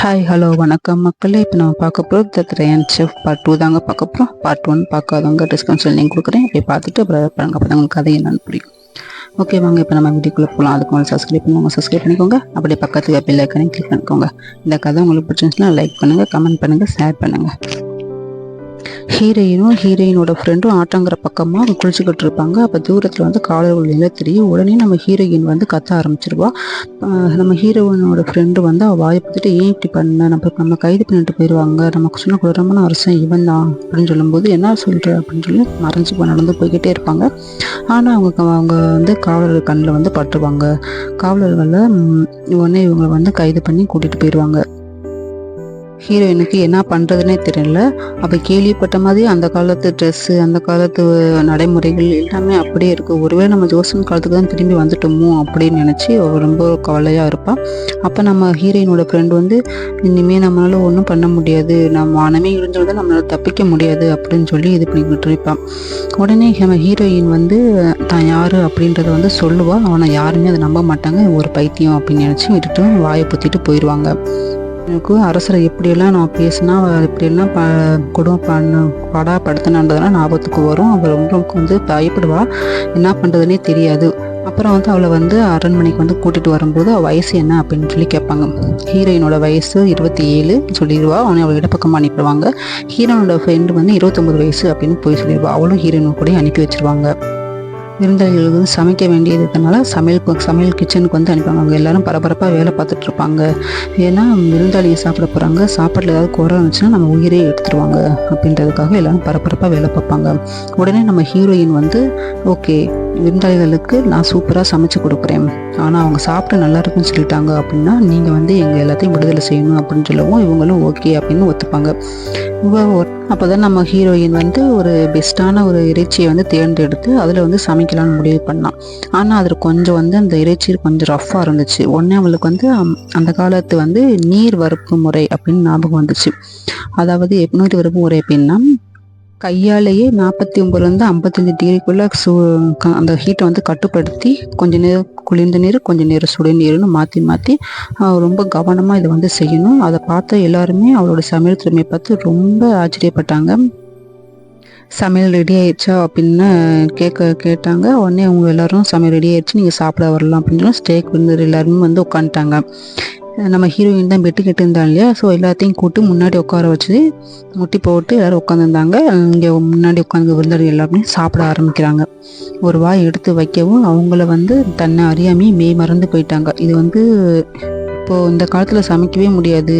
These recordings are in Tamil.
ஹாய் ஹலோ வணக்கம் மக்களே. இப்போ நம்ம பார்க்க போகிறோம் த த்ரையன் செஃப் பார்ட் டூ தாங்க பார்க்க போகிறோம் பார்ட் ஒன் பார்க்காதவங்க டிஸ்கவுண்ட் லிங்க் கொடுக்குறேன். அப்படி பார்த்துட்டு அப்புறம் பாருங்க. அப்போ உங்களுக்கு கதை என்னன்னு புரியும். ஓகே வாங்க இப்போ நம்ம வீடியோக்குள்ளே போகலாம் அதுக்கு மேலே சப்ஸ்கிரைப் பண்ணுவாங்க சப்ஸ்கிரைப் பண்ணிக்கோங்க. அப்படியே பக்கத்துக்கு பெல் ஐக்கனையும் கிளிக் பண்ணிக்கோங்க. இந்த கதை உங்களுக்கு பிடிச்சிருந்துச்சுன்னா லைக் பண்ணுங்கள் கமெண்ட் பண்ணுங்கள் ஷேர் பண்ணுங்கள் ஹீரோயினும் ஹீரோயினோட ஃப்ரெண்டும் ஆட்டங்கிற பக்கமாக குளிச்சுக்கிட்டு இருப்பாங்க. அப்போ தூரத்தில் வந்து காலர்கள் என்ன தெரியும். உடனே நம்ம ஹீரோயின் வந்து கத்த ஆரம்பிச்சிருவா. நம்ம ஹீரோயினோட ஃப்ரெண்டு வந்து அவள் வாயை பார்த்துட்டு ஏன் இப்படி பண்ண? நம்ம நம்ம கைது பண்ணிட்டு போயிடுவாங்க நமக்கு சொன்ன குளிரமான அரசன் இவன் தான். அப்படின்னு சொல்லும்போது என்ன சொல்கிற அப்படின்னு சொல்லி மறைஞ்சு போய் நடந்து போய்கிட்டே இருப்பாங்க. ஆனால் அவங்க அவங்க வந்து காவலர்கள் கண்ணில் வந்து பட்டுருவாங்க. காவலர்களை உடனே இவங்களை வந்து கைது பண்ணி கூட்டிகிட்டு போயிடுவாங்க ஹீரோயினுக்கு என்ன பண்ணுறதுனே தெரியல. அவள் கேள்விப்பட்ட மாதிரி அந்த காலத்து ட்ரெஸ்ஸு அந்த காலத்து நடைமுறைகள் எல்லாமே அப்படியே இருக்குது ஒருவேளை நம்ம ஜோசன் காலத்துக்கு தான் திரும்பி வந்துட்டோமோ அப்படின்னு நினச்சி அவள் ரொம்ப கவலையாக இருப்பாள் அப்போ நம்ம ஹீரோயினோட ஃப்ரெண்டு வந்து இனிமேல் நம்மளால் ஒன்றும் பண்ண முடியாது. நம்ம மனமே இருந்தது நம்மளால் தப்பிக்க முடியாது அப்படின்னு சொல்லி இது பண்ணிக்கிட்டு இருப்பான் உடனே நம்ம ஹீரோயின் வந்து தான் யார்? அப்படின்றத வந்து சொல்லுவாள் அவனை யாருமே அதை நம்ப மாட்டாங்க. ஒரு பைத்தியம் அப்படின்னு நினச்சி விட்டுட்டு வாயை புத்திட்டு போயிடுவாங்க எனக்கு அரசரை எப்படியெல்லாம் நான் பேசினா அவ எப்படியெல்லாம் ப கொடுமை பண்ண படா படுத்தினான்றதெல்லாம் ஞாபகத்துக்கு வரும். அவள் உங்களுக்கு வந்து பயப்படுவா என்ன பண்ணுறதுனே தெரியாது. அப்புறம் வந்து அவளை வந்து அரண்மனைக்கு வந்து கூட்டிகிட்டு வரும்போது அவள் வயசு என்ன? அப்படின்னு சொல்லி கேட்பாங்க. ஹீரோயினோட வயசு இருபத்தி ஏழு சொல்லிடுவா. அவனை அவள் இடப்பக்கமாக அனுப்பிடுவாங்க. ஹீரோனோட ஃப்ரெண்டு வந்து இருபத்தொம்பது வயசு அப்படின்னு போய் சொல்லிடுவா. அவளும் ஹீரோயின் கூட அனுப்பி வச்சிருவாங்க. விருந்தாளிகளுக்கு வந்து சமைக்க வேண்டியது இருக்கனால சமையல் சமையல் கிச்சனுக்கு வந்து அனுப்பாங்க அவங்க எல்லாரும் பரபரப்பாக வேலை பார்த்துட்டு இருப்பாங்க. ஏன்னா விருந்தாளிங்க சாப்பிட போகிறாங்க சாப்பாட்டில் ஏதாவது குறை இருந்துச்சுன்னா நம்ம உயிரே எடுத்துருவாங்க. அப்படின்றதுக்காக எல்லாரும் பரபரப்பாக வேலை பார்ப்பாங்க. உடனே நம்ம ஹீரோயின் வந்து ஓகே விருந்தாளிகளுக்கு நான் சூப்பராக சமைச்சு கொடுக்குறேன். ஆனால் அவங்க சாப்பிட்டு நல்லா இருக்குன்னு சொல்லிட்டாங்க அப்படின்னா நீங்கள் வந்து எங்கள் எல்லாத்தையும் விடுதலை செய்யணும் அப்படின்னு சொல்லவும் இவங்களும் ஓகே அப்படின்னு ஒத்துப்பாங்க. அப்போ தான் நம்ம ஹீரோயின் வந்து ஒரு பெஸ்ட்டான ஒரு இறைச்சியை வந்து தேர்ந்தெடுத்து அதில் வந்து சமைக்கலாம்னு முடிவு பண்ணான் ஆனால் அதில் கொஞ்சம் வந்து அந்த இறைச்சி கொஞ்சம் ரஃப்பாக இருந்துச்சு. உடனே அவளுக்கு வந்து அம்- அந்த காலத்து வந்து நீர் வறுப்பு முறை அப்படின்னு ஞாபகம் வந்துச்சு. அதாவது எப்- நீர் வறுப்பு முறை அப்படின்னா கையாலேயே நாற்பத்தி ஒம்பதுலேருந்து ஐம்பத்தஞ்சு டிகிரிக்குள்ளே சூ அந்த ஹீட்டை வந்து கட்டுப்படுத்தி கொஞ்ச நேரம் குளிர்ந்த நீர் கொஞ்ச நேரம் சுடு நீர்னு மாற்றி மாற்றி ரொம்ப கவனமாக இதை வந்து செய்யணும். அதை பார்த்த எல்லாருமே அவரோட சமையல் திறமையை பார்த்து ரொம்ப ஆச்சரியப்பட்டாங்க. சமையல் ரெடி ஆயிடுச்சா அப்படின்னு கேட்க கேட்டாங்க. உடனே அவங்க எல்லாரும் சமையல் ரெடி ஆயிடுச்சு நீங்கள் சாப்பிட வரலாம் அப்படின்னு சொல்லி ஸ்டேக் விருந்தர் எல்லாருமே வந்து உட்காந்துட்டாங்க. நம்ம ஹீரோயின் தான் பெட்டு கெட்டு இருந்தா இல்லையா? ஸோ எல்லாத்தையும் கூட்டு முன்னாடி உட்கார வச்சு முட்டி போட்டு எல்லாரும் உட்காந்துருந்தாங்க இங்கே முன்னாடி உட்காந்து விருந்தாளி எல்லாருமே சாப்பிட ஆரம்பிக்கிறாங்க. ஒரு வாய் எடுத்து வைக்கவும் அவங்கள வந்து தன்னை அறியாமே மெய் மறந்து போயிட்டாங்க. இது வந்து இப்போது இந்த காலத்தில் சமைக்கவே முடியாது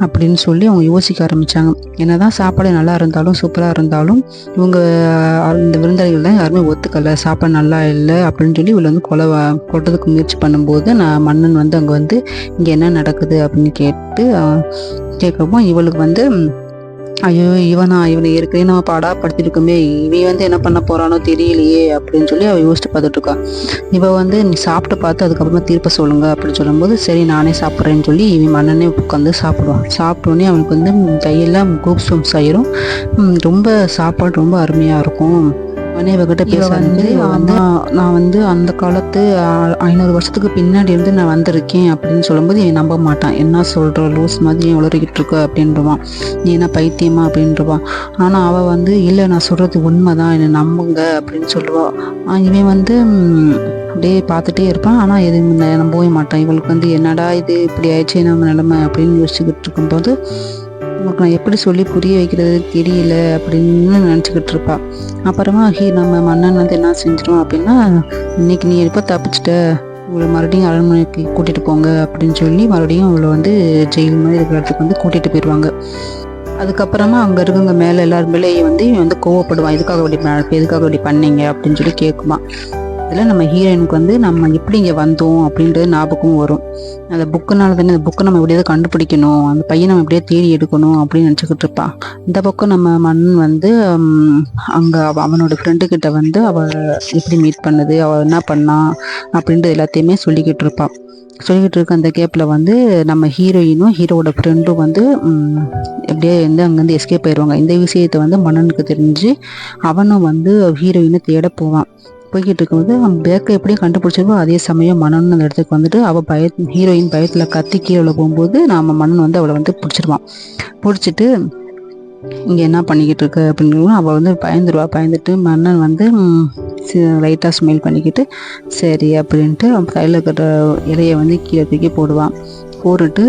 அப்படின்னு சொல்லி அவங்க யோசிக்க ஆரம்பித்தாங்க என்ன தான் சாப்பாடு நல்லா இருந்தாலும் சூப்பராக இருந்தாலும் இவங்க இந்த விருந்தாளிகள் தான் யாருமே ஒத்துக்கலை. சாப்பாடு நல்லா இல்லை அப்படின்னு சொல்லி இவளை வந்து கொலை கொட்டுறதுக்கு முயற்சி பண்ணும்போது நான் மன்னன் வந்து அங்கே வந்து இங்கே என்ன நடக்குது அப்படின்னு கேட்டு கேட்கவும் இவளுக்கு வந்து ஐயோ இவனா இவனை ஏற்கனவே நம்ம பாடாப்படுத்திருக்கோமே. இவன் வந்து என்ன பண்ண போறானோ தெரியலையே அப்படின்னு சொல்லி அவள் யோசிச்சு பார்த்துட்டு இருக்கா இவ வந்து நீ சாப்பிட்டு பார்த்து அதுக்கப்புறமா தீர்ப்ப சொல்லுங்க அப்படின்னு சொல்லும்போது சரி நானே சாப்பிட்றேன்னு சொல்லி இவன் மண்ணனே உட்காந்து சாப்பிடுவான். சாப்பிட்டோன்னே அவனுக்கு வந்து கையெல்லாம் கூப்ஸ் வம்ஸ் ஆயிரும் ரொம்ப சாப்பாடு ரொம்ப அருமையாக இருக்கும். உடனே இவகிட்ட பேச வந்து நான் வந்து அந்த காலத்து ஐநூறு வருஷத்துக்கு பின்னாடி இருந்து நான் வந்திருக்கேன் அப்படின்னு சொல்லும்போது இவன் நம்ப மாட்டான். என்ன சொல்ற லூஸ் மாதிரி உளறிக்கிட்டு இருக்க அப்படின்றவான். நீ என்ன பைத்தியமா அப்படின்றவான். ஆனால் அவள் வந்து இல்லை நான் சொல்கிறது உண்மைதான் என்னை நம்புங்க அப்படின்னு சொல்லுவா. ஆ, இவன் வந்து அப்படியே பார்த்துட்டே இருப்பான். ஆனால் எதுவும் நம்பவே மாட்டான். இவளுக்கு வந்து என்னடா இது இப்படி ஆயிடுச்சு நம்ம நிலைமை? அப்படின்னு யோசிச்சுக்கிட்டு இருக்கும்போது உனக்கு நான் எப்படி சொல்லி புரிய வைக்கிறது தெரியல அப்படின்னு நினச்சிக்கிட்டு இருப்பா. அப்புறமா ஹீ நம்ம மன்னன் வந்து என்ன செஞ்சிடும் அப்படின்னா இன்னைக்கு நீ எப்போ தப்பிச்சிட்ட? இவளை மறுபடியும் அரண்மனைக்கு கூட்டிகிட்டு போங்க அப்படின்னு சொல்லி மறுபடியும் அவளை வந்து ஜெயில் மாதிரி இருக்கிற இடத்துக்கு வந்து கூட்டிகிட்டு போயிடுவாங்க. அதுக்கப்புறமா அங்கே இருக்கவங்க மேலே எல்லாரும் வந்து இவன் வந்து கோவப்படுவான். எதுக்காக இப்படி எதுக்காக இப்படி பண்ணீங்க? அப்படின்னு சொல்லி கேட்குமா. இதில் நம்ம ஹீரோயினுக்கு வந்து நம்ம எப்படி இங்கே வந்தோம் அப்படின்றது ஞாபகம் வரும். அந்த புக்குனால தானே அந்த புக்கை நம்ம எப்படியாவது கண்டுபிடிக்கணும் அந்த பையன் நம்ம எப்படியாவது தேடி எடுக்கணும் அப்படின்னு நினச்சிக்கிட்டு இருப்பான் இந்த பக்கம் நம்ம மண் வந்து அங்கே அவனோட ஃப்ரெண்டு கிட்ட வந்து அவள் எப்படி மீட் பண்ணுது அவள் என்ன பண்ணா அப்படின்றது எல்லாத்தையுமே சொல்லிக்கிட்டு இருப்பான் சொல்லிக்கிட்டு இருக்க அந்த கேப்பில் வந்து நம்ம ஹீரோயினும் ஹீரோவோட ஃப்ரெண்டும் வந்து எப்படியே வந்து அங்கேருந்து எஸ்கேப் ஆயிடுவாங்க இந்த விஷயத்தை வந்து மன்னனுக்கு தெரிஞ்சு அவனும் வந்து ஹீரோயினை தேட போவான். போய்கிட்டு இருக்கும்போது அவன் பேக்கை எப்படியும் கண்டுபிடிச்சிருவோ அதே சமயம் மனன் அந்த இடத்துக்கு வந்துட்டு அவள் பய ஹீரோயின் பயத்தில் கத்தி கீழே போகும்போது நாம மன்னன் வந்து அவளை வந்து பிடிச்சிருவான். பிடிச்சிட்டு இங்கே என்ன பண்ணிக்கிட்டு இருக்க அப்படின்னு அவள் வந்து பயந்துருவா. பயந்துட்டு மன்னன் வந்து லைட்டாக ஸ்மைல் பண்ணிக்கிட்டு சரி அப்படின்ட்டு அவன் கையில் இருக்கிற இலையை வந்து கீழே தூக்கி போடுவான். போட்டுட்டு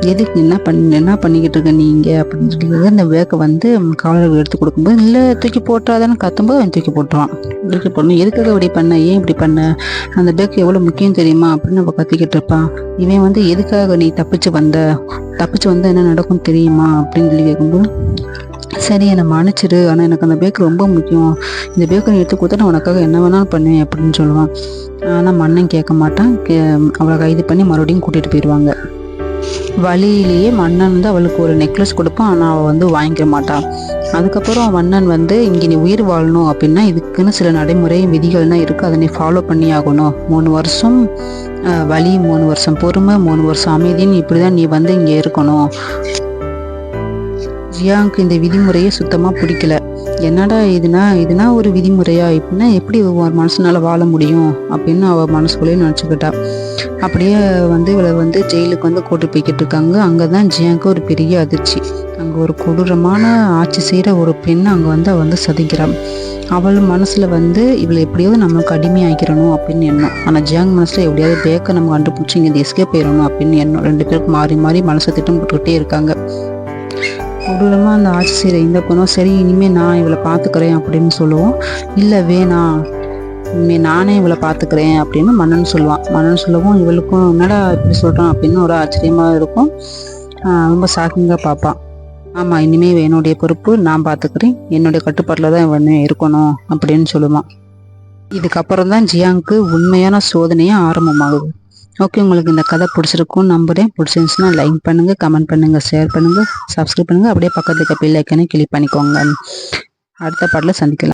எதுக்கு என்ன பண்ணி என்ன பண்ணிக்கிட்டு இருக்க நீங்க? அப்படின்னு சொல்லி அந்த பேக்கை வந்து காவலர்கள் எடுத்து கொடுக்கும்போது இல்லை தூக்கி போட்டாதானே கத்தும்போது அவன் தூக்கி போட்டுருவான். தூக்கி போடணும். எதுக்காக இப்படி பண்ண? ஏன் இப்படி பண்ண? அந்த பேக் எவ்வளோ முக்கியம் தெரியுமா? அப்படின்னு நம்ம கத்திக்கிட்டு இருப்பான் இவன் வந்து எதுக்காக நீ தப்பிச்சு வந்த? தப்பிச்சு வந்தால் என்ன நடக்கும் தெரியுமா? அப்படின்னு சொல்லி கேட்கும்போது சரி என்னை மன்னிச்சிடு ஆனால் எனக்கு அந்த பேக் ரொம்ப முக்கியம். இந்த பேக்கை நீ எடுத்து கொடுத்தா நான் உனக்காக என்ன வேணாலும் பண்ணுவேன் அப்படின்னு சொல்லுவான். ஆனால் மன்னன் கேட்க மாட்டான். கே அவளை கைது பண்ணி மறுபடியும் கூட்டிகிட்டு போயிடுவாங்க வழியிலேயே மன்னன் வந்து அவளுக்கு ஒரு நெக்லஸ் கொடுப்பான். ஆனால் அவள் வந்து வாங்கிக்க மாட்டான் அதுக்கப்புறம் மன்னன் வந்து இங்கே நீ உயிர் வாழணும் அப்படின்னா இதுக்குன்னு சில நடைமுறை விதிகள்லாம் இருக்குது அதை நீ ஃபாலோ பண்ணி ஆகணும் மூணு வருஷம் வழி மூணு வருஷம் பொறுமை மூணு வருஷம் அமைதின்னு இப்படி தான் நீ வந்து இங்கே இருக்கணும். ஜியாவுக்கு இந்த விதிமுறையே சுத்தமாக பிடிக்கல. என்னடா இதுனா இதுனா ஒரு விதிமுறையா? இப்படின்னா எப்படி ஒரு மனசுனால வாழ முடியும்? அப்படின்னு அவள் மனசுக்குள்ளேயே நினச்சிக்கிட்டா. அப்படியே வந்து இவளை வந்து ஜெயிலுக்கு வந்து கூட்டு போய்கிட்டு இருக்காங்க. அங்கே தான் ஜியாவுக்கு ஒரு பெரிய அதிர்ச்சி. அங்கே ஒரு கொடூரமான ஆட்சி செய்கிற ஒரு பெண் அங்கே வந்து அவள் வந்து சதிக்கிறான் அவள் மனசில் வந்து இவளை எப்படியாவது நம்மளுக்கு அடிமையாக்கிறணும் அப்படின்னு எண்ணம். ஆனால் ஜியாங் மனசில் எப்படியாவது பேக்கை நம்ம கண்டுபிடிச்சி இங்கே எஸ்கேப் போயிடணும் அப்படின்னு எண்ணம். ரெண்டு பேருக்கு மாறி மாறி மனசை திட்டம் போட்டுக்கிட்டே இருக்காங்க. கொடூரமாக அந்த ஆட்சி செய்கிற இந்த பொண்ணும் சரி இனிமேல் நான் இவளை பார்த்துக்கிறேன் அப்படின்னு சொல்லுவோம். இல்லை வேணாம். நானே இவளை பார்த்துக்கிறேன் அப்படின்னு மன்னன் சொல்லுவான். மன்னன் சொல்லவும் இவளுக்கும் என்னடா இப்படி சொல்கிறான் அப்படின்னு ஒரு ஆச்சரியமாக இருக்கும். ரொம்ப ஷாக்கிங்காக பார்ப்பான் ஆமாம் இனிமேல் என்னுடைய பொறுப்பு நான் பார்த்துக்கிறேன். என்னுடைய கட்டுப்பாட்டில் தான் இவன் இருக்கணும் அப்படின்னு சொல்லுவான். இதுக்கப்புறம் தான் ஜியாங்க்கு உண்மையான சோதனையே ஆரம்பமாகுது. ஓகே உங்களுக்கு இந்த கதை பிடிச்சிருக்கும் நம்புறேன். பிடிச்சிருந்துச்சுன்னா லைக் பண்ணுங்கள் கமெண்ட் பண்ணுங்கள் ஷேர் பண்ணுங்கள் சப்ஸ்கிரைப் பண்ணுங்கள் அப்படியே பக்கத்துக்கு பெல் ஐக்கனே கிளிக் பண்ணிக்கோங்க. அடுத்த பாட்டில் சந்திக்கலாம்.